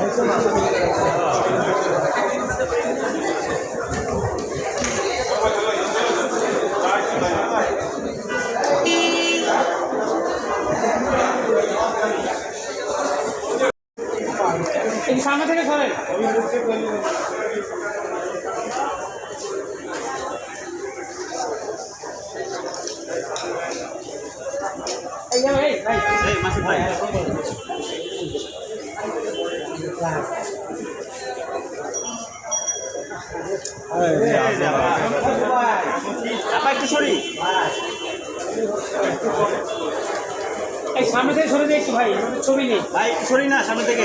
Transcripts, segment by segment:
এই সামনে থেকে সরেন। ভাই। এই সামনে থেকে সরে দিয়ে একটু, ভাই। ছবি নেই ভাই সরি না, সামনে থেকে।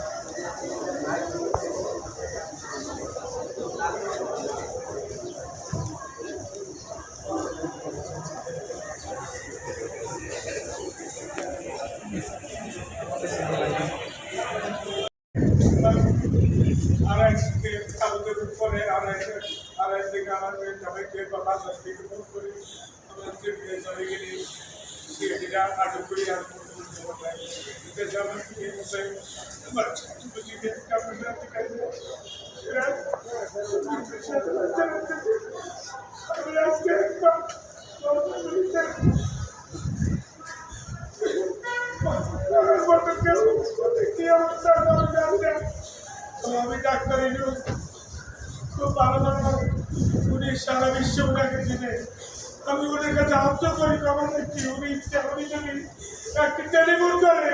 কাগজের উপরে আড়াই আড়াই থেকে আমাদের সবাইকে কথা থেকে ফোন করি আমাদেরকে বিয়ে চলে গেলে সিএডিরা আটক করি আর বিদেশ যাবেন কি বসে আমার বুঝিয়ে কাপড় আমি আজকে আমি ডাক্তার ইনুস খুব ভালো ভালো উনি সারা বিশ্ব ওনাকে চিনে আমি ওনার কাছে আবদ্ধ করি কখন দেখছি উনি উনি যদি একটি টেলিফোন করে।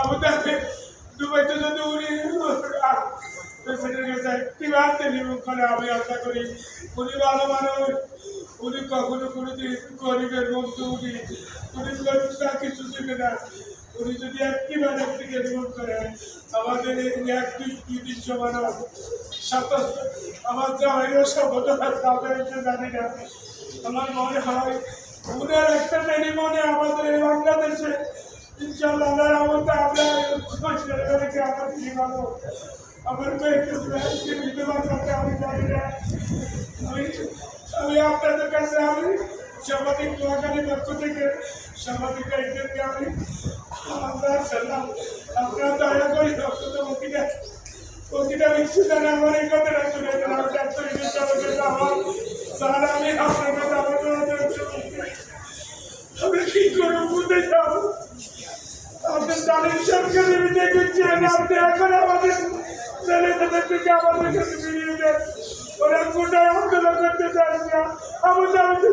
আমি তাকে দুবাইতে যদি উনি প্রেসিডেন্টের কাছে একটিবার টেলিফোন করে, আমি আশা করি উনি ভালো মানুষ। উনি কখনো কোনোদিন গরিবের বন্ধু উনি উনি কিছু শিখে না। উনি যদি একটি টেলিফোন করে আমাদের এই এক দুই দুই সাতাশ, আমার জামাইও সভ্যতা তাদের এসে জানি না। আমার মনে হয়, উনার একটা টেলিফোনে আমাদের এই বাংলাদেশে আমি জানি আমি আমি থেকে, সাংবাদিক আমি আমরা সালাম আপনারা দয়া করে অন্তত প্রতিটা প্রতিটা বিশ্বদানে আমার এই কথাটা তুলে দেন আমি ডাক্তার আমার স্যার আমি আপনার কাছে আমার আমি কি করব বুঝতে যাব আপনি জানেন সরকারি বিদায় করছেন আপনি এখন আমাদের ছেলেদের থেকে আমাদের কাছে ফিরিয়ে দেন ওরা কোটায় আন্দোলন করতে চান না আমাদের আমাদের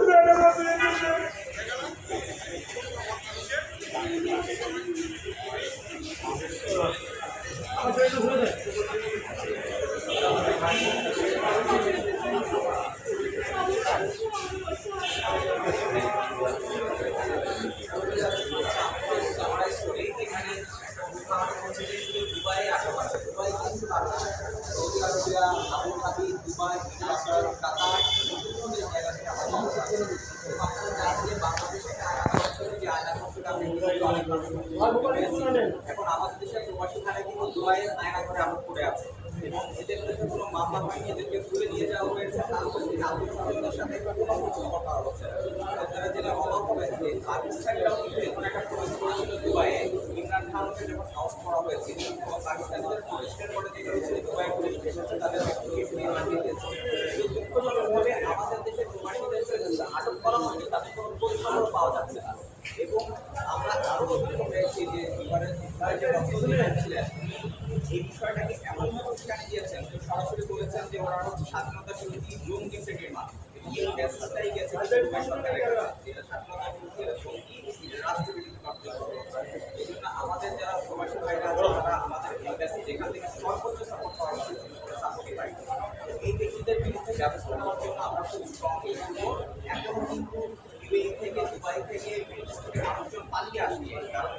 দুবাই মিনাসর কাতার বিভিন্ন থেকে আমাদের দেশের প্রবাসী খানে কিন্তু দুবাইয়ের আয়নাঘরে করে আছে এবং এদের বিরুদ্ধে কোনো মামলা এদেরকে তুলে নিয়ে যাওয়া হয়েছে আন্তর্জাতিক সাথে কথা হচ্ছে একটা প্রবেশ করেছিল দুবাইয়ে ইমরান খানকে করা হয়েছিল এই বিষয়টাকে এমনভাবে উস্কানি দিয়েছেন সরাসরি বলেছেন যে ওরা হচ্ছে স্বাধীনতা বিরোধী জঙ্গি শ্রেণির মানুষ এই ব্যস্ততাই গেছে সরকারের স্বাধীনতা বিরোধী জঙ্গি রাষ্ট্রবিরোধী এই জন্য আমাদের যারা প্রবাসী ভাইরা তারা আমাদের এম্বাসি যেখান থেকে সর্বোচ্চ সাপোর্ট করা সাপোর্টই পাই এই ব্যক্তিদের বিরুদ্ধে ব্যবস্থা নেওয়ার জন্য আমরা খুব স্ট্রংলি এখন কিন্তু ইউএই থেকে দুবাই থেকে থেকে মানুষজন পালিয়ে আসবে কারণ